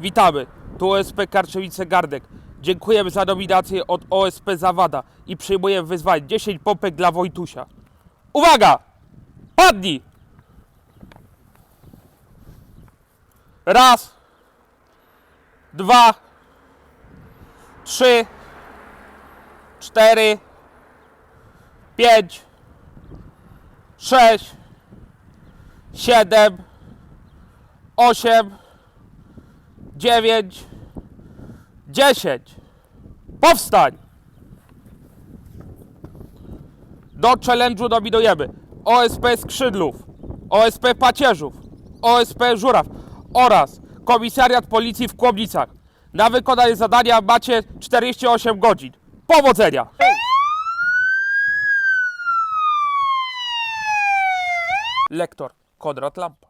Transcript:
Witamy, tu OSP Karczewice Gardek. Dziękujemy za nominację od OSP Zawada i przyjmujemy wyzwanie 10 pompek dla Wojtusia. Uwaga! Padnij! Raz, dwa, trzy, cztery, pięć, sześć, siedem, osiem, dziewięć, dziesięć. Powstań! Do challenge'u nominujemy OSP Skrzydlów, OSP Pacierzów, OSP Żuraw oraz Komisariat Policji w Kłomnicach. Na wykonanie zadania macie 48 godzin. Powodzenia! Lektor Konrad Lampa.